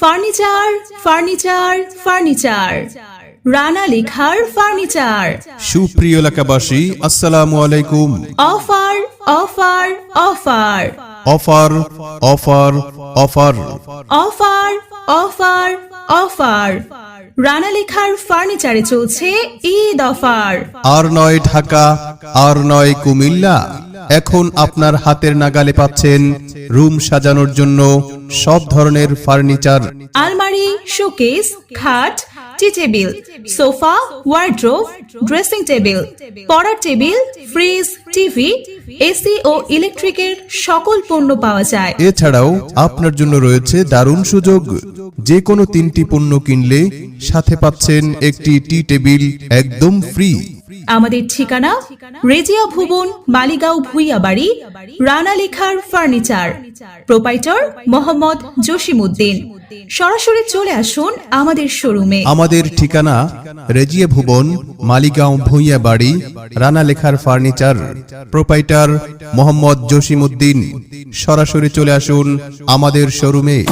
Furniture furniture furniture. Rana লেখার furniture. সুপ্রিয় এলাকাবাসী আসসালামু আলাইকুম। Offer offer offer. Offer offer offer. Offer offer offer. Rana লেখার ফার্নিচারে চলছে ঈদ অফার। আর নয় ঢাকা আর নয় কুমিল্লা। এখন আপনার হাতের নাগালে পাচ্ছেন রুম সাজানোর জন্য সব ধরনের ফার্নিচার। আলমারি শোকেস খাট tea table sofa wardrobe dressing table পড়ার টেবিল ফ্রিজ টিভি এসি ও ইলেকট্রিকের সকল পণ্য পাওয়া যায়। এছাড়াও আপনার জন্য রয়েছে দারুণ সুযোগ। যে কোনো তিনটি পণ্য কিনলে সাথে পাচ্ছেন একটি টি টেবিল একদম ফ্রি। আমাদের ঠিকানা রেজিয়া ভুবন, মালিগাঁও ভুইয়াবাড়ি রানা লেখার ফার্নিচার। প্রোপাইটর মোহাম্মদ জসিমউদ্দিন। সরাসরি চলে আসুন আমাদের শোরুমে। আমাদের ঠিকানা রেজিয়া ভুবন, মালিগাঁও ভুঁইয়া বাড়ি রানা লেখার ফার্নিচার। প্রোপাইটার মোহাম্মদ জসিমউদ্দিন। সরাসরি চলে আসুন আমাদের শোরুমে।